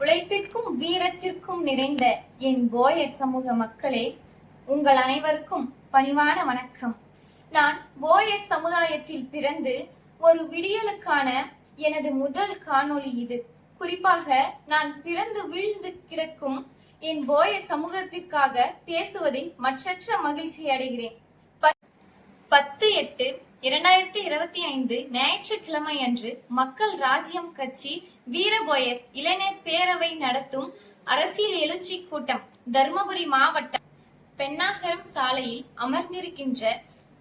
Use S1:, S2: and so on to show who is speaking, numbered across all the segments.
S1: உழைப்பிற்கும் வீரத்திற்கும் நிறைந்த என் போயர் சமூக மக்களே உங்கள் அனைவருக்கும் பணிவான வணக்கம். நான் போயர் சமுதாயத்தில் பிறந்து ஒரு விடியலுக்கான எனது முதல் காணொளி இது. குறிப்பாக நான் பிறந்து வீழ்ந்து கிடக்கும் என் போயர் சமூகத்திற்காக பேசுவதில் மற்றற்ற மகிழ்ச்சி அடைகிறேன். பத்- பத்து எட்டு இரண்டாயிரத்தி இருபத்தி ஐந்து ஞாயிற்றுக்கிழமை அன்று மக்கள் ராஜ்யம் கட்சி வீரபோயர் இளைஞர் பேரவை நடத்தும் அரசியல் எழுச்சி கூட்டம் தருமபுரி மாவட்டம் பெண்ணாகரம் சாலையில் அமர்ந்திருக்கின்ற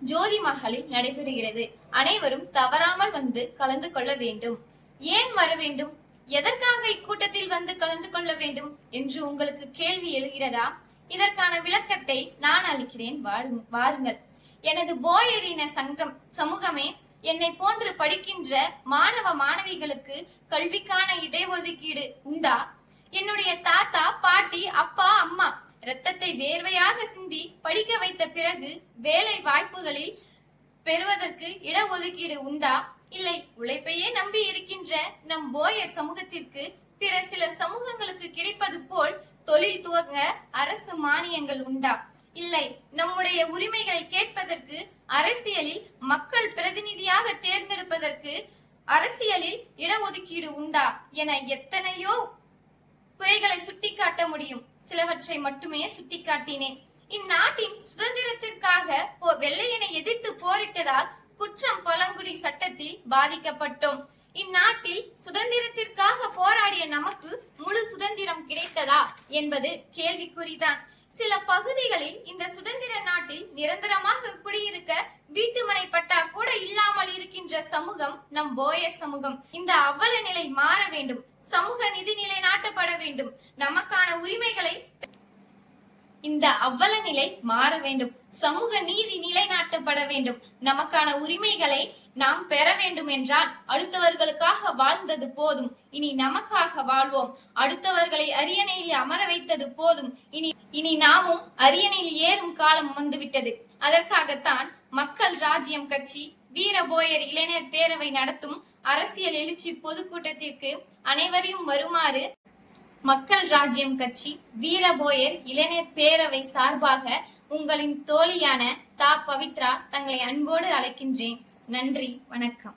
S1: ஜோதி மகளில் நடைபெறுகிறது. அனைவரும் தவறாமல் வந்து கலந்து கொள்ள வேண்டும். ஏன் வர வேண்டும்? எதற்காக இக்கூட்டத்தில் வந்து கலந்து கொள்ள வேண்டும் என்று உங்களுக்கு கேள்வி எழுகிறதா? இதற்கான விளக்கத்தை நான் அளிக்கிறேன். வாருங்கள். எனது போயரின சங்கம் சமூகமே என்னை போன்று படிக்கின்ற மாணவ மாணவிகளுக்கு கல்விக்கான இடஒதுக்கீடு உண்டா? என்னுடைய தாத்தா பாட்டி அப்பா அம்மா ரத்தத்தை வேர்வையாக சிந்தி படிக்க வைத்த பிறகு வேலை வாய்ப்புகளில் பெறுவதற்கு இடஒதுக்கீடு உண்டா? இல்லை உழைப்பையே நம்பி இருக்கின்ற நம் போயர் சமூகத்திற்கு பிற சில சமூகங்களுக்கு கிடைப்பது போல் தொழில் துவங்க அரசு மானியங்கள் உண்டா? இல்லை நம்முடைய உரிமைகளை கேட்பதற்கு அரசியலில் மக்கள் பிரதிநிதியாக தேர்ந்தெடுப்பதற்கு அரசியலில் இடஒதுக்கீடு உண்டா என எத்தனையோ குறைகளை சுட்டிக்காட்ட முடியும். சிலவற்றை மட்டுமே சுட்டிக்காட்டினேன். இந்நாட்டின் சுதந்திரத்திற்காக வெள்ளையனை எதிர்த்து போரிட்டதால் குற்றம் பழங்குடி சட்டத்தில் பாதிக்கப்பட்டோம். இந்நாட்டில் சுதந்திரத்திற்காக போராடிய நமக்கு முழு சுதந்திரம் கிடைத்ததா என்பது கேள்விக்குறிதான். சில பகுதிகளில் இந்த சுதந்திர நாட்டில் நிரந்தரமாக குடியிருக்க வீட்டுமனை பட்டா கூட இல்லாமல் இருக்கின்ற சமூகம் நம் போயர் சமூகம். இந்த அவல நிலை மாற வேண்டும். சமூக நிதி நிலை நாட்டப்பட வேண்டும். நமக்கான உரிமைகளை இந்த அவ்வல நிலை மாற வேண்டும். சமூக நீதி நிலைநாட்டப்பட வேண்டும். நமக்கான உரிமைகளை நாம் பெற வேண்டும் என்றால் அடுத்தவர்களுக்காக வாழ்ந்தது போதும். இனி நமக்காக வாழ்வோம். அடுத்தவர்களை அரியணையில் அமர வைத்தது போதும். இனி இனி நாமும் அரியணையில் ஏறும் காலம் வந்துவிட்டது. அதற்காகத்தான் மக்கள் ராஜ்யம் கட்சி வீரபோயர் இளைஞர் பேரவை நடத்தும் அரசியல் எழுச்சி பொதுக்கூட்டத்திற்கு அனைவரையும் வருமாறு மக்கள் ராஜ்யம் கட்சி வீரபோயர் இளைஞர் பேரவை சார்பாக உங்களின் தோழியான தா. பவித்ரா தங்களை அன்போடு அழைக்கின்றேன். நன்றி வணக்கம்.